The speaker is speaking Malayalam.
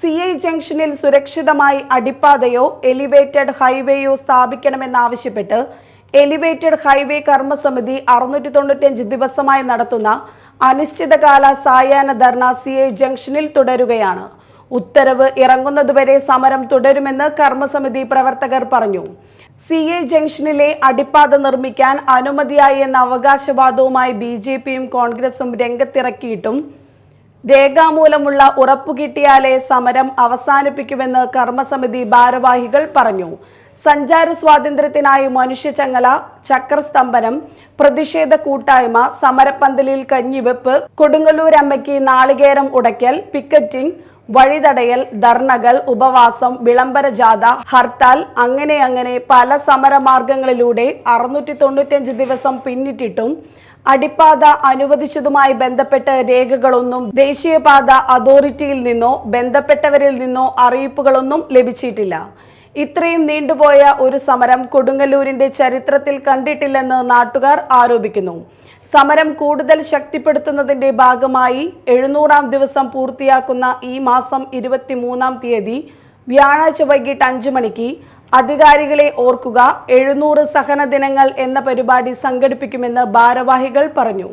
സി ഐ ജംഗ്ഷനിൽ സുരക്ഷിതമായി അടിപ്പാതയോ എലിവേറ്റഡ് ഹൈവേയോ സ്ഥാപിക്കണമെന്നാവശ്യപ്പെട്ട് എലിവേറ്റഡ് ഹൈവേ കർമ്മസമിതി അറുന്നൂറ്റി തൊണ്ണൂറ്റഞ്ച് ദിവസമായി നടത്തുന്ന അനിശ്ചിതകാല സായാഹ്ന ധർണ സി ഐ ജംഗ്ഷനിൽ തുടരുകയാണ്. ഉത്തരവ് ഇറങ്ങുന്നതുവരെ സമരം തുടരുമെന്ന് കർമ്മസമിതി പ്രവർത്തകർ പറഞ്ഞു. സി എ ജംഗ്ഷനിലെ അടിപ്പാത നിർമ്മിക്കാൻ അനുമതിയായി എന്ന അവകാശവാദവുമായി ബി ജെ പിയും കോൺഗ്രസും രംഗത്തിറക്കിയിട്ടും രേഖാമൂലമുള്ള ഉറപ്പു കിട്ടിയാലേ സമരം അവസാനിപ്പിക്കുമെന്ന് കർമ്മസമിതി ഭാരവാഹികൾ പറഞ്ഞു. സഞ്ചാര സ്വാതന്ത്ര്യത്തിനായി മനുഷ്യചങ്ങല ചക്രസ്തംഭനം പ്രതിഷേധ കൂട്ടായ്മ സമരപ്പന്തലിൽ കഞ്ഞിവെപ്പ് കൊടുങ്ങല്ലൂരമ്മയ്ക്ക് നാളികേരം ഉടയ്ക്കൽ പിക്കറ്റിംഗ് വഴിതടയൽ ധർണകൾ ഉപവാസം വിളംബര ജാഥ ഹർത്താൽ അങ്ങനെ അങ്ങനെ പല സമരമാർഗങ്ങളിലൂടെ അറുന്നൂറ്റി തൊണ്ണൂറ്റഞ്ച് ദിവസം പിന്നിട്ടിട്ടും അടിപ്പാത അനുവദിച്ചതുമായി ബന്ധപ്പെട്ട് രേഖകളൊന്നും ദേശീയപാത അതോറിറ്റിയിൽ നിന്നോ ബന്ധപ്പെട്ടവരിൽ നിന്നോ അറിയിപ്പുകളൊന്നും ലഭിച്ചിട്ടില്ല. ഇത്രയും നീണ്ടുപോയ ഒരു സമരം കൊടുങ്ങല്ലൂരിന്റെ ചരിത്രത്തിൽ കണ്ടിട്ടില്ലെന്ന് നാട്ടുകാർ ആരോപിക്കുന്നു. സമരം കൂടുതൽ ശക്തിപ്പെടുത്തുന്നതിന്റെ ഭാഗമായി എഴുന്നൂറാം ദിവസം പൂർത്തിയാക്കുന്ന ഈ മാസം ഇരുപത്തിമൂന്നാം തീയതി വ്യാഴാഴ്ച വൈകിട്ട് അഞ്ചു മണിക്ക് അധികാരികളെ ഓർക്കുക എഴുന്നൂറ് സഹന ദിനങ്ങൾ എന്ന പരിപാടി സംഘടിപ്പിക്കുമെന്ന് ഭാരവാഹികൾ പറഞ്ഞു.